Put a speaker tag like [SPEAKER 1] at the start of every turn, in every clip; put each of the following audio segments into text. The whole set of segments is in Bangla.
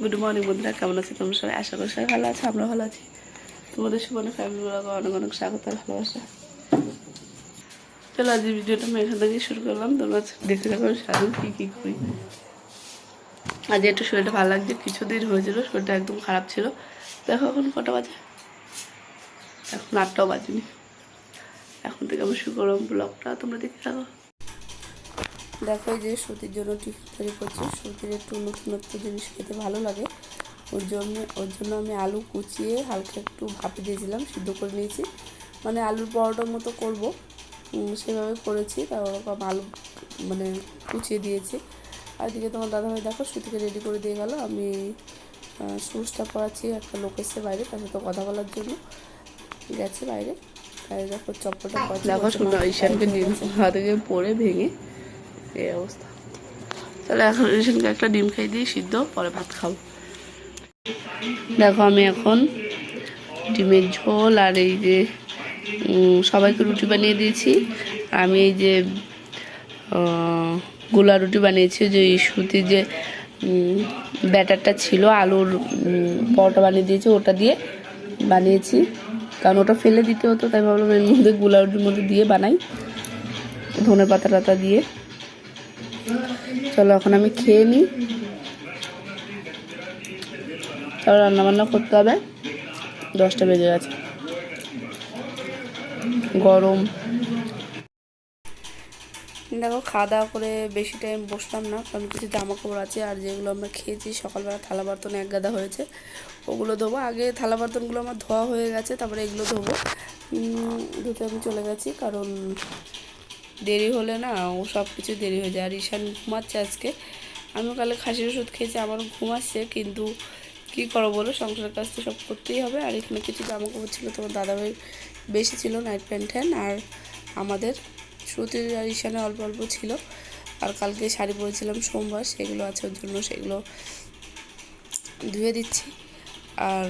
[SPEAKER 1] গুড মর্নিং বন্ধুরা। কেমন আছে? তোমরা সবাই? আশা করি সবাই ভালো আছে আমরা ভালো আছি। তোমাদের সুবর্ণ ফ্যামিলিগুলোকে অনেক অনেক স্বাগত আর ভালোবাসা। চলো আজ ভিডিওটা আমি এখান থেকে শুরু করলাম। তোমরা দেখতে থাকো, সারাদিন কী কী করি। আজ একটু শরীরটা ভালো লাগছে কিছুদিন হয়েছিল, শরীরটা একদম খারাপ ছিল। দেখো এখন কটা বাজে। এখন আটটাও বাজেনি। এখন থেকে আমি শুরু করলাম ব্লগটা তোমরা দেখতে থাকো। দেখো এই যে সুতির জন্য টিফিন তৈরি করছি। সুতির একটু নতুন নতুন জিনিস খেতে ভালো লাগে। ওর জন্য ওর জন্য আমি আলু কুচিয়ে হালকা একটু ভাপে দিয়েছিলাম সিদ্ধ করে নিয়েছি। মানে আলুর পরোটার মতো করব। সেভাবে করেছি। তার ওরকম আলু মানে কুচিয়ে দিয়েছি। আর এদিকে তোমার দাদাভাই দেখো সুতিকে রেডি করে দিয়ে গেল। আমি শুজটা পরাচ্ছি একটা লোক এসছে বাইরে তার সাথে কথা বলার জন্য। গেছে বাইরে। তাই দেখো চপ্পলটা দেখো শোনো ঈশানকে হাত থেকে ভেঙে এই অবস্থা। তাহলে এখন ঈশানকে একটা ডিম খাই দিই, সিদ্ধ, পরে ভাত খাব। দেখো আমি এখন ডিমের ঝোল আর এই যে সবাইকে রুটি বানিয়ে দিয়েছি। আমি এই যে গোলা রুটি বানিয়েছি, যে সুতির যে ব্যাটারটা ছিল, আলুর পরোটা বানিয়ে দিয়েছি, ওটা দিয়ে বানিয়েছি। কারণ ওটা ফেলে দিতে হতো, তাই ভাবলাম এর মধ্যে গোলা রুটির মধ্যে দিয়ে বানাই। ধনে পাতা টাতা দিয়ে। চলো, এখন আমি খেয়ে নিই। তারপর রান্নাবান্না করতে হবে। দশটা বেজে গেছে। গরম। দেখো খাওয়া দাওয়া করে বেশি টাইম বসলাম না, কারণ কিছু জামা কাপড় আছে, আর যেগুলো আমরা খেয়েছি, সকালবেলা থালা বার্তন এক গাদা হয়েছে, ওগুলো ধোবো। আগে থালা বার্তনগুলো আমার ধোয়া হয়ে গেছে, তারপরে এগুলো ধোবো। ধুতে আমি চলে গেছি, কারণ দেরি হলে না ও সব কিছু দেরি হয়ে যায়। আর ঈশান ঘুমাচ্ছে আজকে। আমিও কালে খাসির ওষুধ খেয়েছি আমারও ঘুমাচ্ছে, কিন্তু কী করো বলো? সংসারের কাজ তো সব করতেই হবে। আর এখানে কিছু জামা কাপড় ছিল তোমার দাদাভাই বেশি ছিল নাইট প্যান্ট ট্যান আর আমাদের সুতির আর ঈশানে অল্প অল্প ছিল। আর কালকে শাড়ি পরেছিলাম সোমবার, সেগুলো আছে ওর জন্য, সেগুলো ধুয়ে দিচ্ছি। আর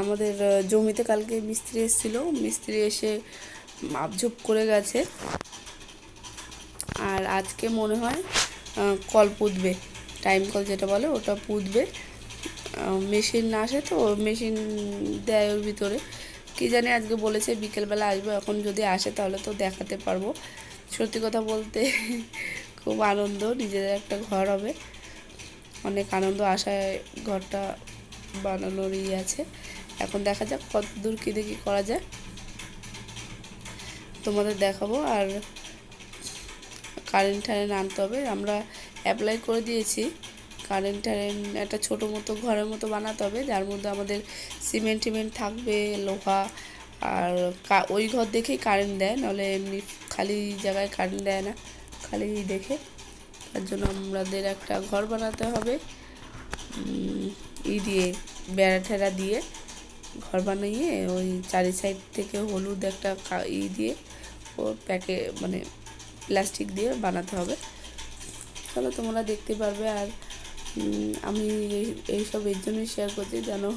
[SPEAKER 1] আমাদের জমিতে কালকে মিস্ত্রি এসেছিল। মিস্ত্রি এসে মাপঝোপ করে গেছে। আর আজকে মনে হয় কল পুঁতবে। টাইম কল যেটা বলে, ওটা পুঁতবে। মেশিন না আসে তো মেশিন দেয় ওর ভিতরে। কি জানি আজকে বলেছে, বিকেলবেলা আসব, এখন যদি আসে তাহলে তো দেখাতে পারব। সত্যি কথা বলতে খুব আনন্দ, নিজেদের একটা ঘর হবে। অনেক আনন্দ, আশায় ঘরটা বানানোরই আছে। এখন দেখা যাক কত দূর কী দেখি করা যায়। তোমাদের দেখাবো আর কারেন্ট টারেন্ট আনতে হবে। আমরা অ্যাপ্লাই করে দিয়েছি। কারেন্ট টারেন্ট একটা ছোটো মতো ঘরের মতো বানাতে হবে, যার মধ্যে আমাদের সিমেন্ট টিমেন্ট থাকবে, লোহা আর ওই ঘর দেখেই কারেন্ট দেয়, নাহলে এমনি খালি জায়গায় কারেন্ট দেয় না, খালি দেখে। তার জন্য আমাদের একটা ঘর বানাতে হবে। ই দিয়ে, বেড়া ঠেড়া দিয়ে ঘর বানিয়ে ওই চারি সাইড থেকে হলুদ একটা ই দিয়ে প্যাকে মানে প্লাস্টিক দিয়ে বানাতে হবে। তাহলে তোমরা দেখতে পারবে আর আমি এই- এইসব এর জন্যই শেয়ার করছি যেন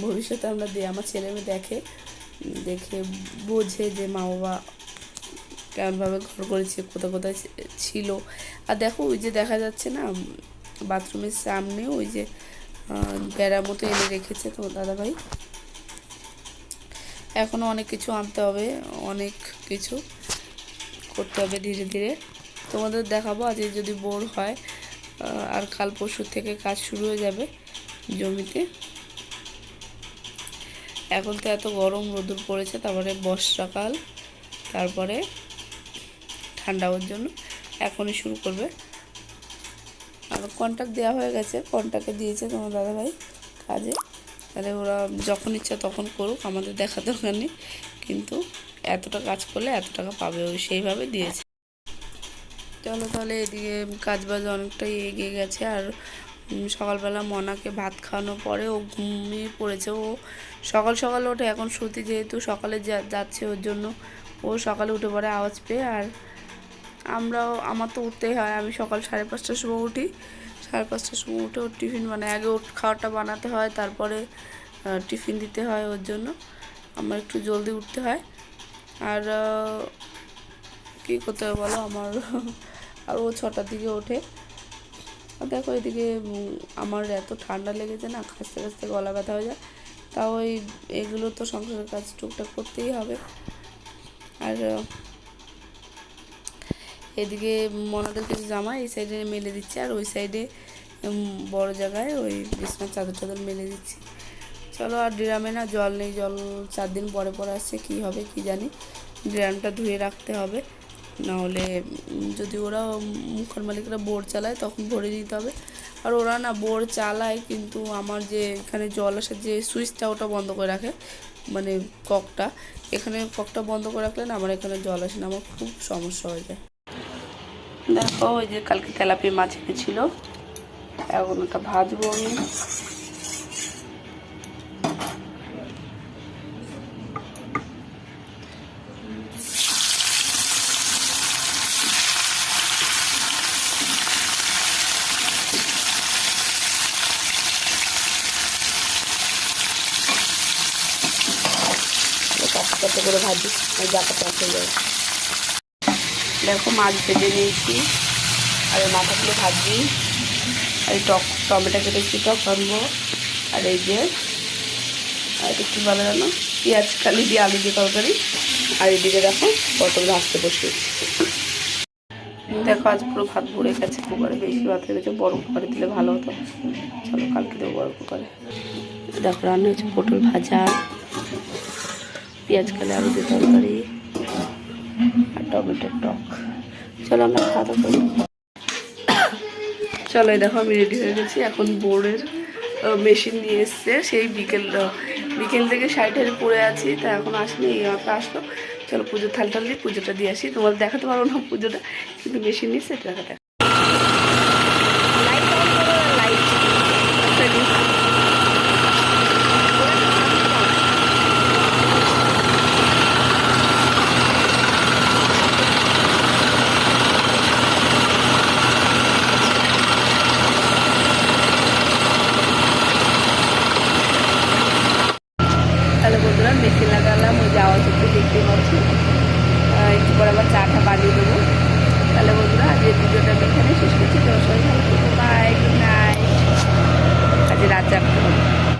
[SPEAKER 1] ভবিষ্যতে আমরা দিয়ে আমার ছেলে মেয়ে দেখে দেখে বোঝে যে মা বাবা কেমনভাবে ঘর করেছে, কোথায় কোথায় ছিল। আর দেখো ওই যে দেখা যাচ্ছে না, বাথরুমের সামনে ওই যে বেড়ার মতো এনে রেখেছে তোমার দাদাভাই। এখনও অনেক কিছু আনতে হবে, অনেক কিছু করতে হবে ধীরে ধীরে। তোমাদের দেখাবো আজ যদি বোর হয় আর কাল পরশু থেকে কাজ শুরু হয়ে যাবে জমিতে। এখন তো এত গরম, রোদুর পড়েছে, তারপরে বর্ষাকাল তারপরে ঠান্ডা ওর জন্য এখনই শুরু করবে। আর কন্ট্যাক্ট দেওয়া হয়ে গেছে কন্ট্যাক্টে দিয়েছে তোমার দাদাভাই কাজে। তাহলে ওরা যখন ইচ্ছা তখন করুক, আমাদের দেখা দরকার নেই। কিন্তু এতটা কাজ করলে এত টাকা পাবে, ওই সেইভাবে দিয়েছে। চলো তাহলে এদিকে কাজ বাজ অনেকটাই এগিয়ে গেছে আর সকালবেলা মনাকে ভাত খাওয়ানোর পরে ও ঘুমিয়ে পড়েছে। ও সকাল সকাল ওঠে, এখন সুতি যেহেতু সকালে যাচ্ছে ওর জন্য, ও সকালে উঠে পড়ে আওয়াজ পেয়ে আর আমরাও, আমার তো উঠতেই হয়। আমি সকাল সাড়ে পাঁচটার সময় উঠি। সাড়ে পাঁচটার সময় উঠে ওর টিফিন বানাই। আগে ওর খাওয়াটা বানাতে হয়, তারপরে টিফিন দিতে হয় ওর জন্য। আমার একটু জলদি উঠতে হয়। আর কী করতে হবে বলো? আমার, আর ও ছটার দিকে ওঠে। দেখো এদিকে আমার এত ঠান্ডা লেগেছে না খাসতে খাসতে গলা ব্যথা হয়ে যায়। তাও ওই এগুলো তো সংসারের কাজ টুকটাক করতেই হবে। আর এদিকে মনাদের কিছু জামা এই সাইডে মেলে দিচ্ছে, আর ওই সাইডে বড় জায়গায় ওই বিছনার চাদর টাদর মেলে দিচ্ছি। চলো আর ড্রামে না জল নেই, জল চার দিন পরে পরে আসছে, কী হবে কি জানি। ড্রামটা ধুয়ে রাখতে হবে, নাহলে যদি ওরা মুখের মালিকরা বোর চালায় তখন ভরে দিতে হবে। আর ওরা না বোর চালায়, কিন্তু আমার যে এখানে জল আসার যে সুইচটা ওটা বন্ধ করে রাখে মানে ককটা এখানে ককটা বন্ধ করে রাখলে না আমার এখানে জল আসে না, আমার খুব সমস্যা হয়ে যায়। দেখো, ওই যে কালকে তেলাপি মাছ এনেছিল। এখন ওটা ভাজবো আমি। কাছে করে ভাজি, ওই জাকাতে আসে যায় দেখো মাছ ভেজে নিয়েছি। আর এই মাথাগুলো ভাজি। আর এই টক টমেটো কেটেছি, টক আনব আর এই যে, আর কী বলে জানো? পেঁয়াজ, কালি দিয়ে আলু দিয়ে তরকারি। আর এদিকে দেখো পটল ভাজতে বসিয়েছি দেখো আজ পুরো ভাত ভরে গেছে, কুকারে বেশি ভাত হয়ে গেছে বড় কুকারে দিলে ভালো হতো। চলো কালকে দেবো বড় কুকারে। দেখো রান্না হচ্ছে পটল ভাজা, পেঁয়াজ, কালি, আলু দিয়ে তরকারি। আর টমেটোর টক। চলো আমরা খাওয়া করি। চলো দেখো, আমি রেডি হয়ে গেছি। এখন বোর্ডের মেশিন নিয়ে এসছে। সেই বিকেল বিকেল থেকে সাইডে পড়ে আছি, তা এখন আসলে এই মাত্র আসলো। চলো পুজোর থাল টাল দিয়ে পুজোটা দিয়ে আসি। তোমার দেখাতে পারব না পুজোটা, কিন্তু মেশিন নিয়ে সেটা দেখা মিক্সি লাগালাম ওই যাওয়া আওয়াজ দেখতে পাচ্ছি। একটু পর আবার চাটা বানিয়ে দেবো। তাহলে বন্ধুরা, আজকের ভিডিওটা এখানে শেষ করছি। তো সবাই ভালো থাকব বাই গুড নাইট আজকে রাত চাপতে